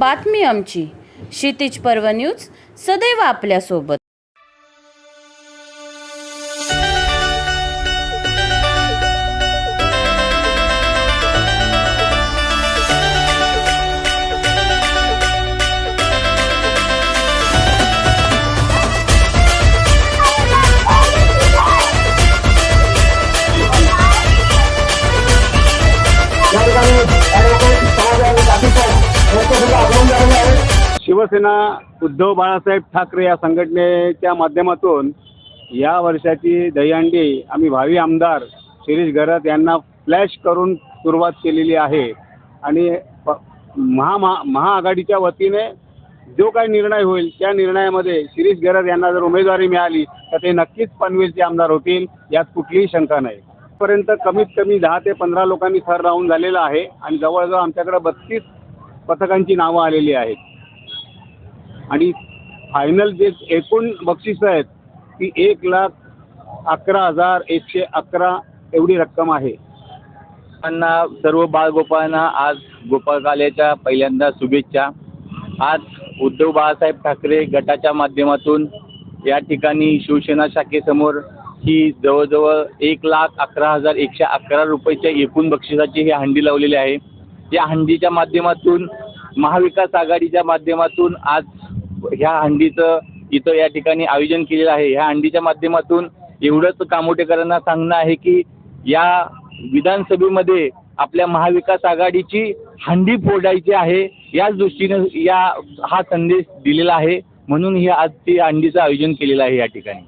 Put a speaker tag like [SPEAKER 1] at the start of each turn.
[SPEAKER 1] बातमी आमची. क्षितिज पर्व न्यूज सदैव आपल्यासोबत.
[SPEAKER 2] शिवसेना उद्धव बाळासाहेब ठाकरे या संघटनेच्या माध्यमातून या वर्षाची दहीहंडी आम्ही भावी आमदार शिरीष गरत यांना फ्लॅश करून सुरुवात केलेली आहे. आणि प- महा महा- महाआघाडीच्या वतीने जो काही निर्णय होईल त्या निर्णयामध्ये शिरीष गरज यांना जर उमेदवारी मिळाली तर ते नक्कीच पनवेलचे आमदार होतील यात कुठलीही शंका नाही. पर्यंत कमीत कमी दहा ते पंधरा लोकांनी थर राहून झालेला आहे आणि जवळजवळ आमच्याकडे बत्तीस पथकांची नावं आलेली आहेत. आणि फायनल जे एकूण बक्षिसं आहेत ती एक लाख अकरा हजार एकशे अकरा एवढी रक्कम आहे.
[SPEAKER 3] त्यांना सर्व बाळगोपाळांना आज गोपाळकाल्याच्या पहिल्यांदा शुभेच्छा. आज उद्धव बाळासाहेब ठाकरे गटाच्या माध्यमातून या ठिकाणी शिवसेना शाखेसमोर ही जवळजवळ एक लाख अकरा हजार एकशे अकरा रुपयाच्या एकूण बक्षिसाची ही हंडी लावलेली आहे. या हंडीच्या माध्यमातून महाविकास आघाडीच्या माध्यमातून आज ह्या हंडीचं इथं या ठिकाणी आयोजन केलेलं आहे. ह्या हंडीच्या माध्यमातून एवढंच कामोटेकरांना सांगणं आहे की या विधानसभेमध्ये आपल्या महाविकास आघाडीची हंडी फोडायची आहे याच दृष्टीने या हा संदेश दिलेला आहे. म्हणून ही आज ती हंडीचं आयोजन केलेलं आहे या ठिकाणी.